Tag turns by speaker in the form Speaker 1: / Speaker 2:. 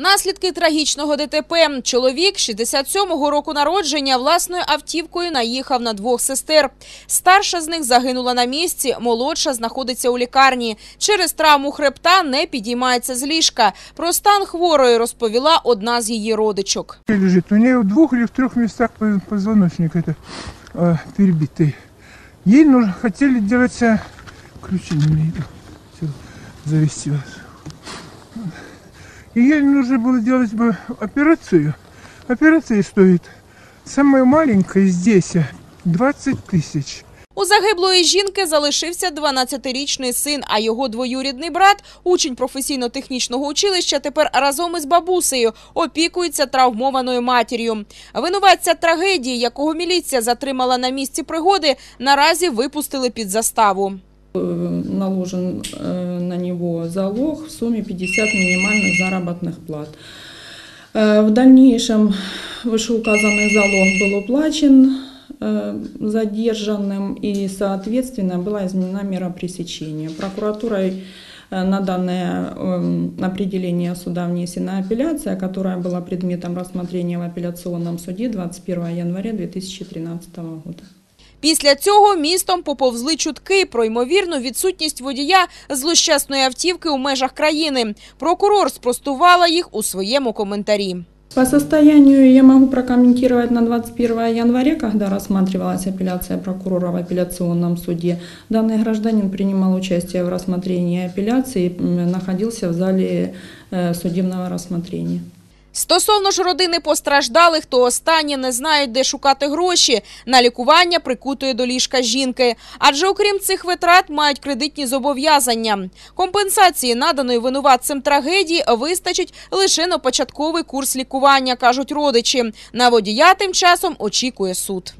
Speaker 1: Наслідки трагічного ДТП. Чоловік 67-го року народження власною автівкою наїхав на двох сестер. Старша з них загинула на місці, молодша знаходиться у лікарні. Через травму хребта не підіймається з ліжка. Про стан хворої розповіла одна з її родичок.
Speaker 2: лежит. У нее в двух или в трех местах по- позвоночник это э, перебитый. Ей нужно, хотели делать э, ключи не найду. Всё, завести вас. И ей нужно было делать бы операцию. Операция стоит самая маленькая здесь э, 20 тысяч.
Speaker 1: У загиблої жінки залишився 12-річний син, а його двоюрідний брат, учень професійно-технічного училища, тепер разом із бабусею опікується травмованою матір'ю. Винуватця трагедії, якого міліція затримала на місці пригоди, наразі випустили під заставу.
Speaker 3: Наложен э, на него залог в сумме 50 минимальных заработных плат. Э, В дальнейшем вышеуказанный залог был уплачен э, задержанным и, соответственно, была изменена мера пресечения. Прокуратурой э, на данное э, определение суда внесена апелляция, которая была предметом рассмотрения в апелляционном суде 21 января 2013 года.
Speaker 1: Після цього містом поповзли чутки про ймовірну відсутність водія злощасної автівки у межах країни. Прокурор спростувала їх у своєму коментарі.
Speaker 3: По состоянию я могу прокомментировать на 21 января, когда рассматривалась апелляция прокурора в апелляционном суде. Данный гражданин принимал участие в рассмотрении апелляции, м, находился в зале э, судебного рассмотрения.
Speaker 1: Стосовно ж родини постраждалих, то останні не знають, де шукати гроші. На лікування прикутої до ліжка жінки. Адже окрім цих витрат мають кредитні зобов'язання. Компенсації, наданої винуватцем трагедії, вистачить лише на початковий курс лікування, кажуть родичі. На водія тим часом очікує суд.